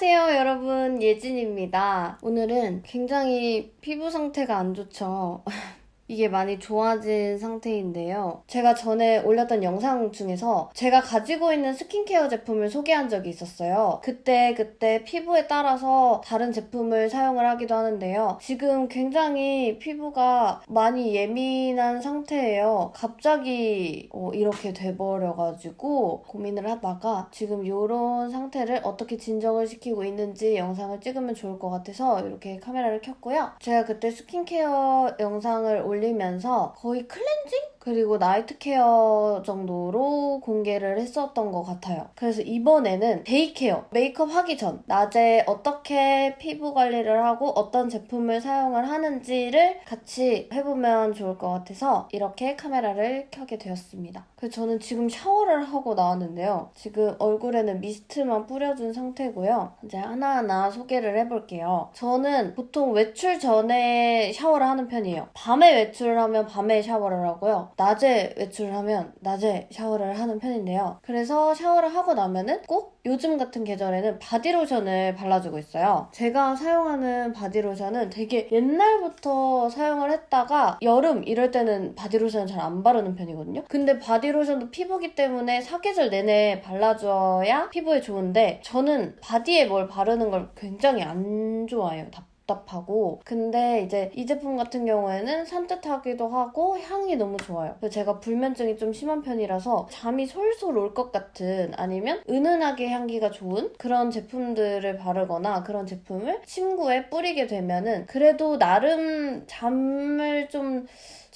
안녕하세요, 여러분. 예진입니다. 오늘은 굉장히 피부 상태가 안 좋죠. 이게 많이 좋아진 상태인데요. 제가 전에 올렸던 영상 중에서 제가 가지고 있는 스킨케어 제품을 소개한 적이 있었어요. 그때 그때 피부에 따라서 다른 제품을 사용을 하기도 하는데요. 지금 굉장히 피부가 많이 예민한 상태예요. 갑자기 어, 이렇게 돼버려가지고 고민을 하다가 지금 이런 상태를 어떻게 진정을 시키고 있는지 영상을 찍으면 좋을 것 같아서 이렇게 카메라를 켰고요. 제가 그때 스킨케어 영상을 올 리면서 거의 클렌징? 그리고 나이트 케어 정도로 공개를 했었던 것 같아요. 그래서 이번에는 데이 케어, 메이크업 하기 전, 낮에 어떻게 피부 관리를 하고 어떤 제품을 사용을 하는지를 같이 해보면 좋을 것 같아서 이렇게 카메라를 켜게 되었습니다. 그래서 저는 지금 샤워를 하고 나왔는데요. 지금 얼굴에는 미스트만 뿌려준 상태고요. 이제 하나하나 소개를 해볼게요. 저는 보통 외출 전에 샤워를 하는 편이에요. 밤에 외출을 하면 밤에 샤워를 하고요. 낮에 외출을 하면 낮에 샤워를 하는 편인데요. 그래서 샤워를 하고 나면은 꼭 요즘 같은 계절에는 바디로션을 발라주고 있어요. 제가 사용하는 바디로션은 되게 옛날부터 사용을 했다가 여름 이럴 때는 바디로션을 잘 안 바르는 편이거든요. 근데 바디로션도 피부기 때문에 사계절 내내 발라줘야 피부에 좋은데 저는 바디에 뭘 바르는 걸 굉장히 안 좋아해요. 답답하고 근데 이제 이 제품 같은 경우에는 산뜻하기도 하고 향이 너무 좋아요. 그래서 제가 불면증이 좀 심한 편이라서 잠이 솔솔 올 것 같은 아니면 은은하게 향기가 좋은 그런 제품들을 바르거나 그런 제품을 침구에 뿌리게 되면은 그래도 나름 잠을 좀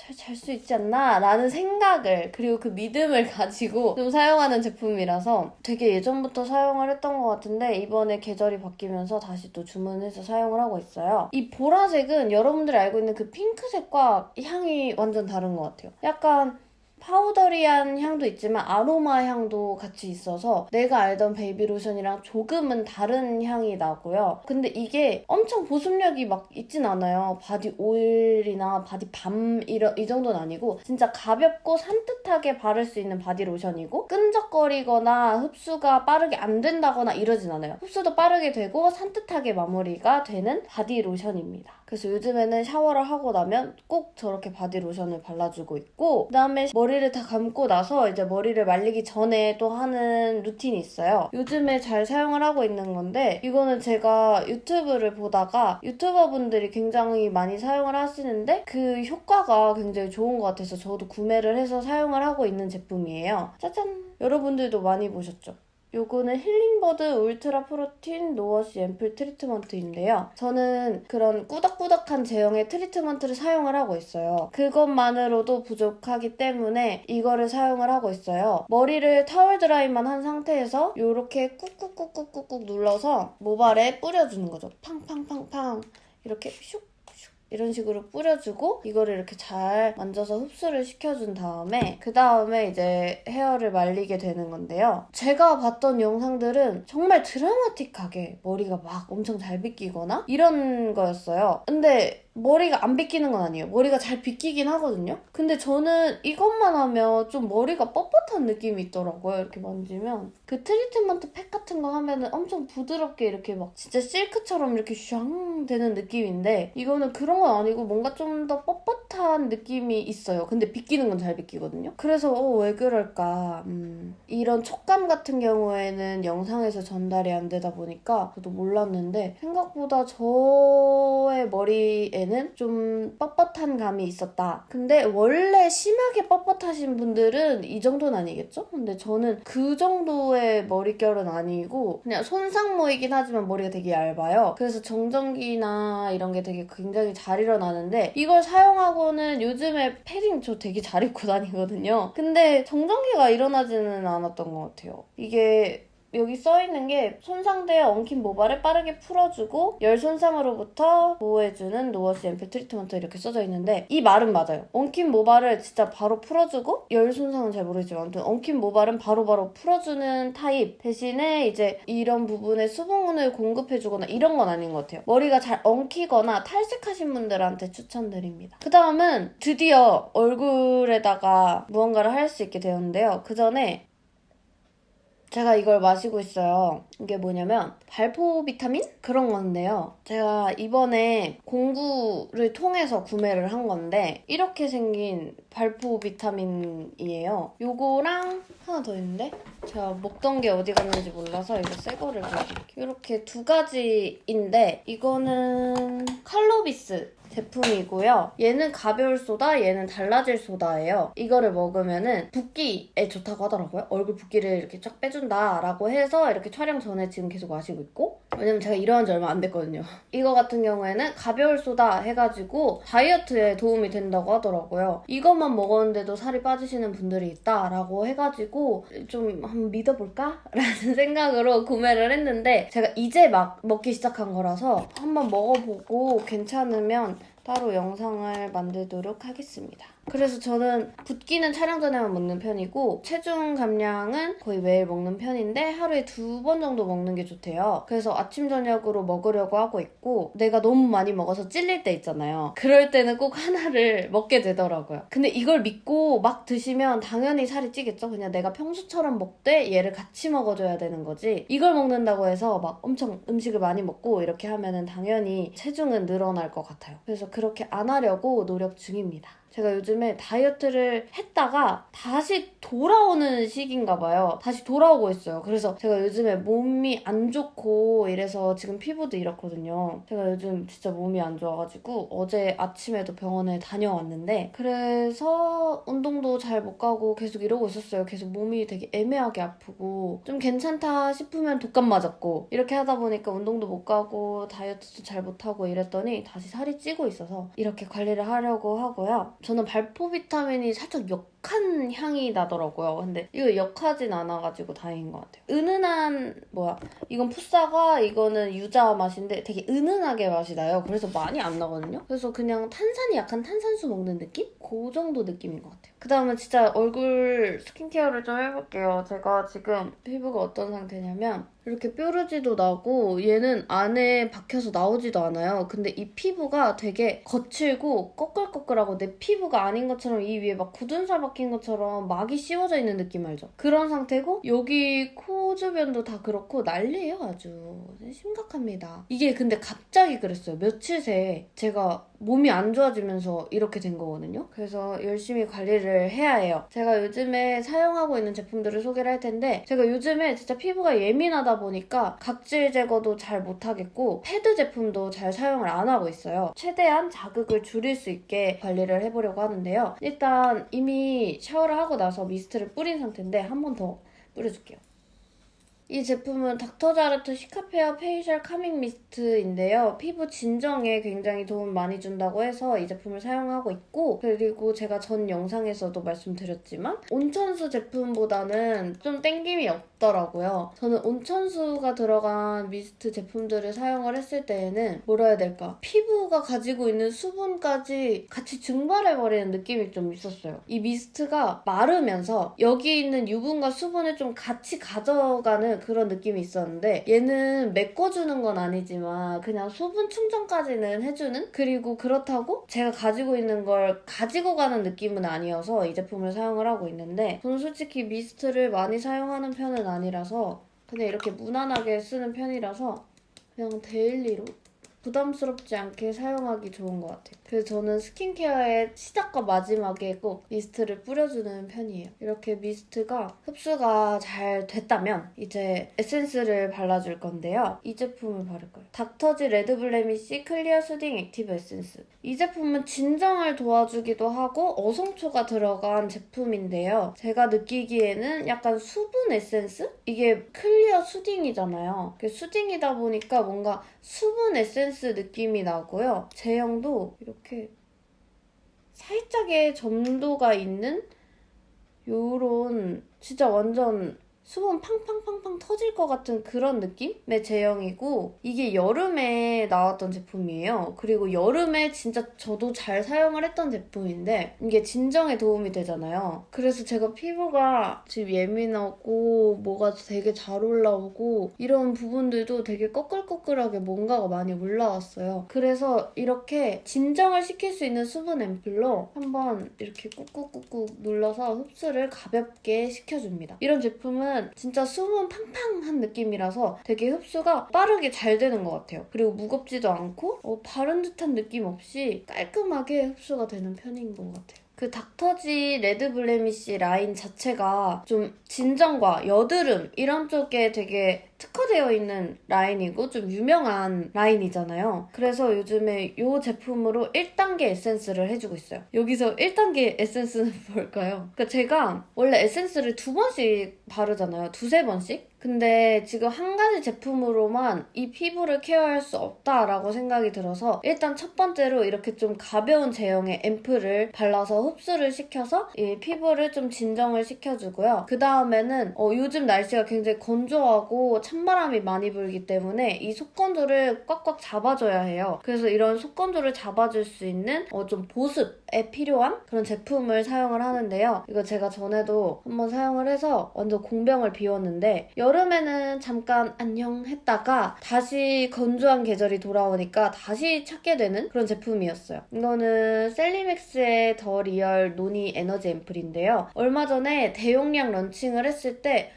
잘 잘 수 있지 않나 라는 생각을 그리고 그 믿음을 가지고 좀 사용하는 제품이라서 되게 예전부터 사용을 했던 것 같은데 이번에 계절이 바뀌면서 다시 또 주문해서 사용을 하고 있어요. 이 보라색은 여러분들이 알고 있는 그 핑크색과 향이 완전 다른 것 같아요. 약간 파우더리한 향도 있지만 아로마 향도 같이 있어서 내가 알던 베이비 로션이랑 조금은 다른 향이 나고요. 근데 이게 엄청 보습력이 막 있진 않아요. 바디 오일이나 바디 밤 이런 이 정도는 아니고 진짜 가볍고 산뜻하게 바를 수 있는 바디 로션이고 끈적거리거나 흡수가 빠르게 안 된다거나 이러진 않아요. 흡수도 빠르게 되고 산뜻하게 마무리가 되는 바디 로션입니다. 그래서 요즘에는 샤워를 하고 나면 꼭 저렇게 바디 로션을 발라주고 있고 그다음에 머리를 다 감고 나서 이제 머리를 말리기 전에 또 하는 루틴이 있어요. 요즘에 잘 사용을 하고 있는 건데 이거는 제가 유튜브를 보다가 유튜버분들이 굉장히 많이 사용을 하시는데 그 효과가 굉장히 좋은 것 같아서 저도 구매를 해서 사용을 하고 있는 제품이에요. 짜잔! 여러분들도 많이 보셨죠? 요거는 힐링버드 울트라 프로틴 노워시 앰플 트리트먼트인데요. 저는 그런 꾸덕꾸덕한 제형의 트리트먼트를 사용을 하고 있어요. 그것만으로도 부족하기 때문에 이거를 사용을 하고 있어요. 머리를 타월 드라이만 한 상태에서 이렇게 꾹꾹꾹꾹꾹꾹 눌러서 모발에 뿌려주는 거죠. 팡팡팡팡 이렇게 슉 이런 식으로 뿌려주고 이거를 이렇게 잘 만져서 흡수를 시켜준 다음에 그 다음에 이제 헤어를 말리게 되는 건데요. 제가 봤던 영상들은 정말 드라마틱하게 머리가 막 엄청 잘 빗기거나 이런 거였어요. 근데 머리가 안 빗기는 건 아니에요. 머리가 잘 빗기긴 하거든요. 근데 저는 이것만 하면 좀 머리가 뻣뻣한 느낌이 있더라고요. 이렇게 만지면. 그 트리트먼트 팩 같은 거 하면은 엄청 부드럽게 이렇게 막 진짜 실크처럼 이렇게 샹 되는 느낌인데 이거는 그런 건 아니고 뭔가 좀 더 뻣뻣한 느낌이 있어요. 근데 빗기는 건 잘 빗기거든요. 그래서 어, 왜 그럴까. 음, 이런 촉감 같은 경우에는 영상에서 전달이 안 되다 보니까 저도 몰랐는데 생각보다 저의 머리에 는 좀 뻣뻣한 감이 있었다. 근데 원래 심하게 뻣뻣하신 분들은 이 정도는 아니겠죠? 근데 저는 그 정도의 머릿결은 아니고 그냥 손상모이긴 하지만 머리가 되게 얇아요. 그래서 정전기나 이런 게 되게 굉장히 잘 일어나는데 이걸 사용하고는 요즘에 패딩 저 되게 잘 입고 다니거든요. 근데 정전기가 일어나지는 않았던 것 같아요. 이게 여기 써 있는 게 손상되어 엉킨 모발을 빠르게 풀어주고 열 손상으로부터 보호해주는 노워시 앰플 트리트먼트 이렇게 써져 있는데 이 말은 맞아요. 엉킨 모발을 진짜 바로 풀어주고 열 손상은 잘 모르겠지만 아무튼 엉킨 모발은 바로바로 바로 풀어주는 타입 대신에 이제 이런 부분에 수분을 공급해주거나 이런 건 아닌 것 같아요. 머리가 잘 엉키거나 탈색하신 분들한테 추천드립니다. 그 다음은 드디어 얼굴에다가 무언가를 할 수 있게 되었는데요. 그 전에 제가 이걸 마시고 있어요. 이게 뭐냐면 발포 비타민 그런 건데요. 제가 이번에 공구를 통해서 구매를 한 건데 이렇게 생긴 발포 비타민이에요. 요거랑 하나 더 있는데 제가 먹던 게 어디 갔는지 몰라서 이거 새 거를. 이렇게 두 가지인데 이거는 칼로비스 제품이고요. 얘는 가벼울 소다, 얘는 달라질 소다예요. 이거를 먹으면은 붓기에 좋다고 하더라고요. 얼굴 붓기를 이렇게 쫙 빼준다라고 해서 이렇게 촬영 전에 지금 계속 마시고 있고 왜냐면 제가 일어난 지 얼마 안 됐거든요. 이거 같은 경우에는 가벼울 소다 해가지고 다이어트에 도움이 된다고 하더라고요. 이것만 먹었는데도 살이 빠지시는 분들이 있다라고 해가지고 좀 한번 믿어볼까? 라는 생각으로 구매를 했는데 제가 이제 막 먹기 시작한 거라서 한번 먹어보고 괜찮으면 따로 영상을 만들도록 하겠습니다. 그래서 저는 붓기는 촬영 전에만 먹는 편이고 체중 감량은 거의 매일 먹는 편인데 하루에 두 번 정도 먹는 게 좋대요. 그래서 아침 저녁으로 먹으려고 하고 있고 내가 너무 많이 먹어서 찔릴 때 있잖아요. 그럴 때는 꼭 하나를 먹게 되더라고요. 근데 이걸 믿고 막 드시면 당연히 살이 찌겠죠. 그냥 내가 평소처럼 먹되 얘를 같이 먹어줘야 되는 거지. 이걸 먹는다고 해서 막 엄청 음식을 많이 먹고 이렇게 하면은 당연히 체중은 늘어날 것 같아요. 그래서 그렇게 안 하려고 노력 중입니다. 제가 요즘에 다이어트를 했다가 다시 돌아오는 시기인가 봐요. 다시 돌아오고 있어요. 그래서 제가 요즘에 몸이 안 좋고 이래서 지금 피부도 이렇거든요. 제가 요즘 진짜 몸이 안 좋아가지고 어제 아침에도 병원에 다녀왔는데 그래서 운동도 잘 못 가고 계속 이러고 있었어요. 계속 몸이 되게 애매하게 아프고 좀 괜찮다 싶으면 독감 맞았고 이렇게 하다 보니까 운동도 못 가고 다이어트도 잘 못하고 이랬더니 다시 살이 찌고 있어서 이렇게 관리를 하려고 하고요. 저는 발포 비타민이 살짝 역 한 향이 나더라고요. 근데 이거 역하진 않아가지고 다행인 것 같아요. 은은한 뭐야 이건 풋사과 이거는 유자 맛인데 되게 은은하게 맛이 나요. 그래서 많이 안 나거든요. 그래서 그냥 탄산이 약간 탄산수 먹는 느낌? 그 정도 느낌인 것 같아요. 그 다음은 진짜 얼굴 스킨케어를 좀 해볼게요. 제가 지금 피부가 어떤 상태냐면 이렇게 뾰루지도 나고 얘는 안에 박혀서 나오지도 않아요. 근데 이 피부가 되게 거칠고 꺼끌꺼끌하고 내 피부가 아닌 것처럼 이 위에 막 굳은 살 박힌 것처럼 막이 씌워져 있는 느낌 알죠? 그런 상태고 여기 코 주변도 다 그렇고 난리예요 아주 심각합니다. 이게 근데 갑자기 그랬어요. 며칠 새에 제가 몸이 안 좋아지면서 이렇게 된 거거든요. 그래서 열심히 관리를 해야 해요. 제가 요즘에 사용하고 있는 제품들을 소개를 할 텐데 제가 요즘에 진짜 피부가 예민하다 보니까 각질 제거도 잘 못하겠고 패드 제품도 잘 사용을 안 하고 있어요. 최대한 자극을 줄일 수 있게 관리를 해보려고 하는데요. 일단 이미 샤워를 하고 나서 미스트를 뿌린 상태인데 한 번 더 뿌려줄게요. 이 제품은 닥터자르트 시카페어 페이셜 카밍 미스트인데요. 피부 진정에 굉장히 도움 많이 준다고 해서 이 제품을 사용하고 있고 그리고 제가 전 영상에서도 말씀드렸지만 온천수 제품보다는 좀 땡김이 없 더라고요. 저는 온천수가 들어간 미스트 제품들을 사용을 했을 때에는 뭐라 해야 될까 피부가 가지고 있는 수분까지 같이 증발해버리는 느낌이 좀 있었어요. 이 미스트가 마르면서 여기 있는 유분과 수분을 좀 같이 가져가는 그런 느낌이 있었는데 얘는 메꿔주는 건 아니지만 그냥 수분 충전까지는 해주는 그리고 그렇다고 제가 가지고 있는 걸 가지고 가는 느낌은 아니어서 이 제품을 사용을 하고 있는데 저는 솔직히 미스트를 많이 사용하는 편은 아니라서 그냥 이렇게 무난하게 쓰는 편이라서 그냥 데일리로 부담스럽지 않게 사용하기 좋은 것 같아요. 그래서 저는 스킨케어의 시작과 마지막에 꼭 미스트를 뿌려주는 편이에요. 이렇게 미스트가 흡수가 잘 됐다면 이제 에센스를 발라줄 건데요. 이 제품을 바를 거예요. 닥터지 레드블레미시 클리어 수딩 액티브 에센스. 이 제품은 진정을 도와주기도 하고 어성초가 들어간 제품인데요. 제가 느끼기에는 약간 수분 에센스? 이게 클리어 수딩이잖아요. 수딩이다 보니까 뭔가 수분 에센스 느낌이 나고요. 제형도 이렇게 살짝의 점도가 있는 요런 진짜 완전 수분 팡팡팡팡 터질 것 같은 그런 느낌의 제형이고 이게 여름에 나왔던 제품이에요. 그리고 여름에 진짜 저도 잘 사용을 했던 제품인데 이게 진정에 도움이 되잖아요. 그래서 제가 피부가 지금 예민하고 뭐가 되게 잘 올라오고 이런 부분들도 되게 꺼끌꺼끌하게 뭔가가 많이 올라왔어요. 그래서 이렇게 진정을 시킬 수 있는 수분 앰플로 한번 이렇게 꾹꾹꾹꾹 눌러서 흡수를 가볍게 시켜줍니다. 이런 제품은 톤은 진짜 수분 팡팡한 느낌이라서 되게 흡수가 빠르게 잘 되는 것 같아요. 그리고 무겁지도 않고 어, 바른 듯한 느낌 없이 깔끔하게 흡수가 되는 편인 것 같아요. 그 닥터지 레드 블레미쉬 라인 자체가 좀 진정과 여드름 이런 쪽에 되게 특화되어 있는 라인이고 좀 유명한 라인이잖아요. 그래서 요즘에 이 제품으로 1단계 에센스를 해주고 있어요. 여기서 1단계 에센스는 뭘까요? 그러니까 제가 원래 에센스를 두 번씩 바르잖아요. 두세 번씩? 근데 지금 한 가지 제품으로만 이 피부를 케어할 수 없다라고 생각이 들어서 일단 첫 번째로 이렇게 좀 가벼운 제형의 앰플을 발라서 흡수를 시켜서 이 피부를 좀 진정을 시켜주고요. 그 다음에는 어, 요즘 날씨가 굉장히 건조하고 찬바람이 많이 불기 때문에 이 속건조를 꽉꽉 잡아줘야 해요. 그래서 이런 속건조를 잡아줄 수 있는 어, 좀 보습에 필요한 그런 제품을 사용을 하는데요. 이거 제가 전에도 한번 사용을 해서 완전 공병을 비웠는데 여 름에는 잠깐 안녕 했다가 다시 건조한 계절이 돌아오니까 다시 찾게 되는 그런 제품이었어요. 이거는 셀리맥스의 더 리얼 노니 에너지 앰플인데요. 얼마 전에 대용량 런칭을 했을 때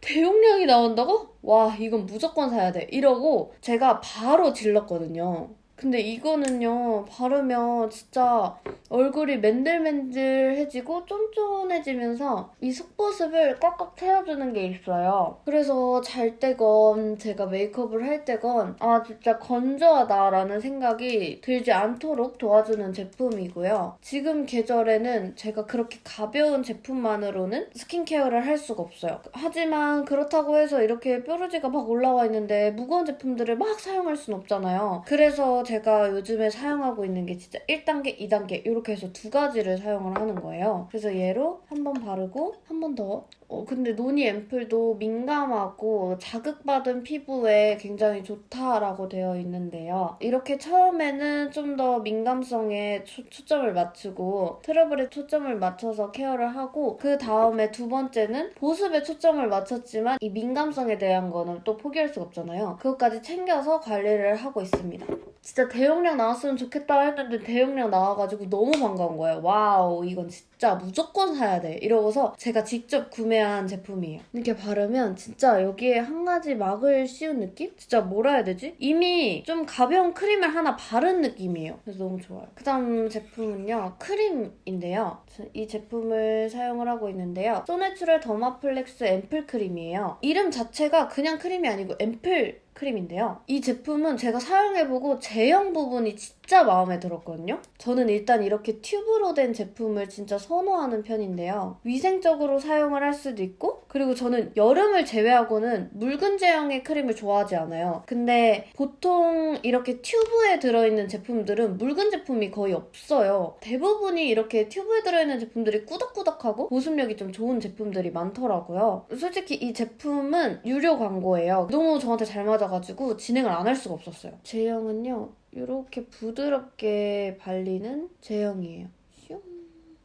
대용량이 나온다고? 와, 이건 무조건 사야 돼. 이러고 제가 바로 질렀거든요. 근데 이거는요, 바르면 진짜 얼굴이 맨들맨들해지고 쫀쫀해지면서 이 속보습을 꽉꽉 채워주는 게 있어요. 그래서 잘 때건 제가 메이크업을 할 때건 아, 진짜 건조하다라는 생각이 들지 않도록 도와주는 제품이고요. 지금 계절에는 제가 그렇게 가벼운 제품만으로는 스킨케어를 할 수가 없어요. 하지만 그렇다고 해서 이렇게 뾰루지가 막 올라와 있는데 무거운 제품들을 막 사용할 순 없잖아요. 그래서 제가 요즘에 사용하고 있는 게 진짜 1단계, 2단계 이렇게 해서 두 가지를 사용을 하는 거예요. 그래서 얘로 한 번 바르고 한 번 더. 어, 근데 노니 앰플도 민감하고 자극받은 피부에 굉장히 좋다라고 되어 있는데요. 이렇게 처음에는 좀 더 민감성에 초, 초점을 맞추고 트러블에 초점을 맞춰서 케어를 하고 그 다음에 두 번째는 보습에 초점을 맞췄지만 이 민감성에 대한 거는 또 포기할 수가 없잖아요. 그것까지 챙겨서 관리를 하고 있습니다. 진짜 대용량 나왔으면 좋겠다 했는데 대용량 나와가지고 너무 반가운 거예요. 와우, 이건 진짜 무조건 사야 돼. 이러고서 제가 직접 구매한 제품이에요. 이렇게 바르면 진짜 여기에 한 가지 막을 씌운 느낌? 진짜 뭐라 해야 되지? 이미 좀 가벼운 크림을 하나 바른 느낌이에요. 그래서 너무 좋아요. 그 다음 제품은요, 크림인데요. 이 제품을 사용을 하고 있는데요. 소내추럴 더마플렉스 앰플 크림이에요. 이름 자체가 그냥 크림이 아니고 앰플 크림인데요. 이 제품은 제가 사용해보고 제형 부분이 진짜 마음에 들었거든요. 저는 일단 이렇게 튜브로 된 제품을 진짜 선호하는 편인데요. 위생적으로 사용을 할 수도 있고, 그리고 저는 여름을 제외하고는 묽은 제형의 크림을 좋아하지 않아요. 근데 보통 이렇게 튜브에 들어있는 제품들은 묽은 제품이 거의 없어요. 대부분이 이렇게 튜브에 들어있는 제품들이 꾸덕꾸덕하고 보습력이 좀 좋은 제품들이 많더라고요. 솔직히 이 제품은 유료 광고예요. 너무 저한테 잘 맞아 가지고 진행을 안 할 수가 없었어요. 제형은요, 이렇게 부드럽게 발리는 제형이에요. 슝.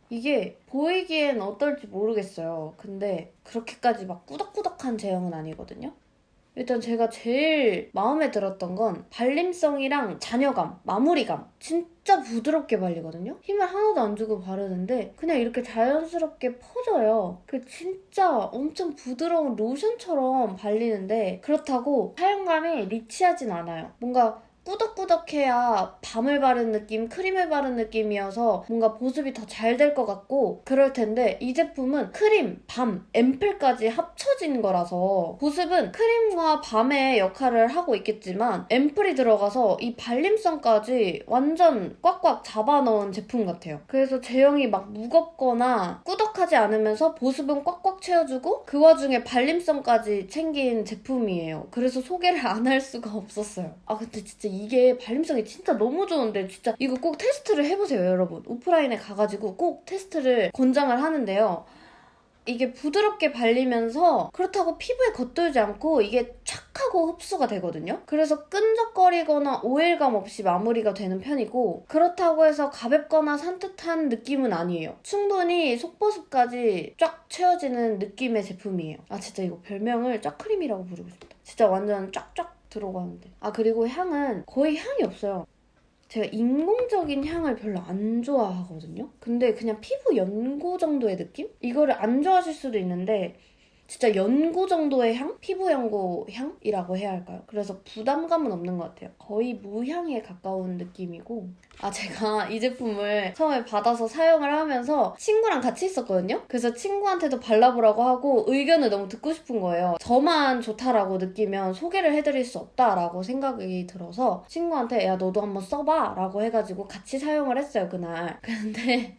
이게 보이기엔 어떨지 모르겠어요. 근데 그렇게까지 막 꾸덕꾸덕한 제형은 아니거든요. 일단 제가 제일 마음에 들었던 건 발림성이랑 잔여감, 마무리감. 진짜 부드럽게 발리거든요? 힘을 하나도 안 주고 바르는데 그냥 이렇게 자연스럽게 퍼져요. 그 진짜 엄청 부드러운 로션처럼 발리는데 그렇다고 사용감이 리치하진 않아요. 뭔가 꾸덕꾸덕해야 밤을 바른 느낌, 크림을 바른 느낌이어서 뭔가 보습이 더 잘 될 것 같고 그럴 텐데 이 제품은 크림, 밤, 앰플까지 합쳐진 거라서 보습은 크림과 밤의 역할을 하고 있겠지만 앰플이 들어가서 이 발림성까지 완전 꽉꽉 잡아넣은 제품 같아요. 그래서 제형이 막 무겁거나 꾸덕하지 않으면서 보습은 꽉꽉 채워주고 그 와중에 발림성까지 챙긴 제품이에요. 그래서 소개를 안 할 수가 없었어요. 아 근데 진짜 이게 발림성이 진짜 너무 좋은데 진짜 이거 꼭 테스트를 해보세요 여러분. 오프라인에 가가지고 꼭 테스트를 권장을 하는데요. 이게 부드럽게 발리면서 그렇다고 피부에 겉돌지 않고 이게 촥 하고 흡수가 되거든요. 그래서 끈적거리거나 오일감 없이 마무리가 되는 편이고 그렇다고 해서 가볍거나 산뜻한 느낌은 아니에요. 충분히 속보습까지 쫙 채워지는 느낌의 제품이에요. 아 진짜 이거 별명을 쫙크림이라고 부르고 싶다. 진짜 완전 쫙쫙 들어가는데. 아, 그리고 향은 거의 향이 없어요. 제가 인공적인 향을 별로 안 좋아하거든요. 근데 그냥 피부 연고 정도의 느낌? 이거를 안 좋아하실 수도 있는데 진짜 연고 정도의 향? 피부 연고 향이라고 해야 할까요? 그래서 부담감은 없는 것 같아요. 거의 무향에 가까운 느낌이고 아 제가 이 제품을 처음에 받아서 사용을 하면서 친구랑 같이 있었거든요. 그래서 친구한테도 발라보라고 하고 의견을 너무 듣고 싶은 거예요. 저만 좋다라고 느끼면 소개를 해드릴 수 없다라고 생각이 들어서 친구한테 야 너도 한번 써봐 라고 해가지고 같이 사용을 했어요 그날. 근데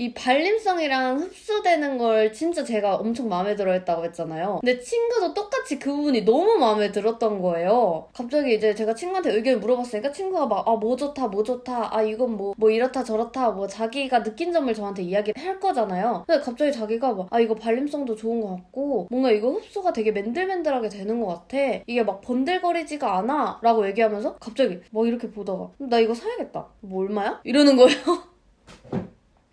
이 발림성이랑 흡수되는 걸 진짜 제가 엄청 마음에 들어 했다고 했잖아요. 근데 친구도 똑같이 그 부분이 너무 마음에 들었던 거예요. 갑자기 이제 제가 친구한테 의견을 물어봤으니까 친구가 막, 아, 뭐 좋다, 뭐 좋다, 아, 이건 뭐, 뭐 이렇다 저렇다, 뭐 자기가 느낀 점을 저한테 이야기를 할 거잖아요. 근데 갑자기 자기가 막, 아, 이거 발림성도 좋은 것 같고, 뭔가 이거 흡수가 되게 맨들맨들하게 되는 것 같아. 이게 막 번들거리지가 않아. 라고 얘기하면서 갑자기 막 이렇게 보다가, 나 이거 사야겠다. 뭐 얼마야? 이러는 거예요.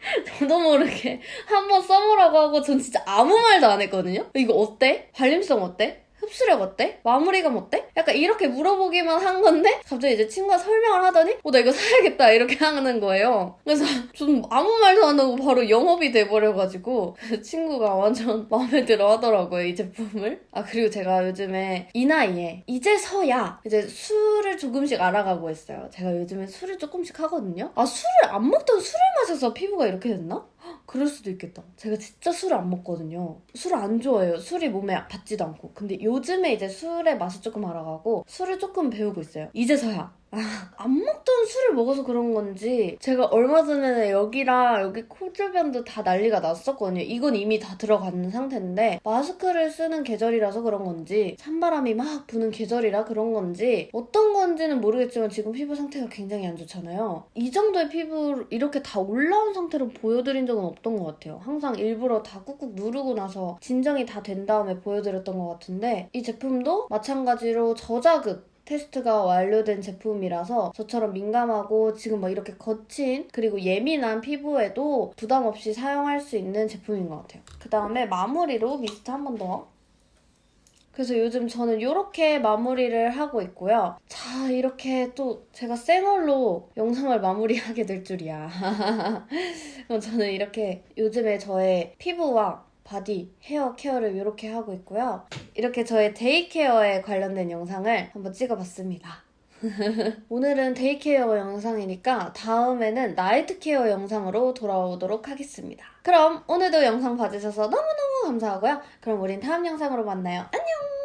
저도 모르게 한번 써보라고 하고 전 진짜 아무 말도 안 했거든요? 이거 어때? 발림성 어때? 흡수력 어때? 마무리감 어때? 약간 이렇게 물어보기만 한 건데 갑자기 이제 친구가 설명을 하더니 어 나 이거 사야겠다 이렇게 하는 거예요. 그래서 좀 아무 말도 안 하고 바로 영업이 돼버려가지고 친구가 완전 마음에 들어 하더라고요 이 제품을. 아 그리고 제가 요즘에 이 나이에 이제서야 이제 술을 조금씩 알아가고 있어요. 제가 요즘에 술을 조금씩 하거든요. 아 술을 안 먹던 술을 마셔서 피부가 이렇게 됐나? 헉, 그럴 수도 있겠다. 제가 진짜 술을 안 먹거든요. 술을 안 좋아해요. 술이 몸에 받지도 않고. 근데 요즘에 이제 술의 맛을 조금 알아가고 술을 조금 배우고 있어요. 이제서야. 아, 안 먹던 술을 먹어서 그런 건지 제가 얼마 전에 여기랑 여기 코 주변도 다 난리가 났었거든요. 이건 이미 다 들어가는 상태인데 마스크를 쓰는 계절이라서 그런 건지 찬바람이 막 부는 계절이라 그런 건지 어떤 건지는 모르겠지만 지금 피부 상태가 굉장히 안 좋잖아요. 이 정도의 피부 이렇게 다 올라온 상태로 보여드린 적은 없던 것 같아요. 항상 일부러 다 꾹꾹 누르고 나서 진정이 다 된 다음에 보여드렸던 것 같은데 이 제품도 마찬가지로 저자극 테스트가 완료된 제품이라서 저처럼 민감하고 지금 막 이렇게 거친 그리고 예민한 피부에도 부담 없이 사용할 수 있는 제품인 것 같아요. 그 다음에 마무리로 미스트 한 번 더. 그래서 요즘 저는 이렇게 마무리를 하고 있고요. 자, 이렇게 또 제가 생얼로 영상을 마무리하게 될 줄이야. 그럼 저는 이렇게 요즘에 저의 피부와 바디, 헤어 케어를 이렇게 하고 있고요. 이렇게 저의 데이케어에 관련된 영상을 한번 찍어봤습니다. 오늘은 데이케어 영상이니까 다음에는 나이트 케어 영상으로 돌아오도록 하겠습니다. 그럼 오늘도 영상 봐주셔서 너무너무 감사하고요. 그럼 우린 다음 영상으로 만나요. 안녕!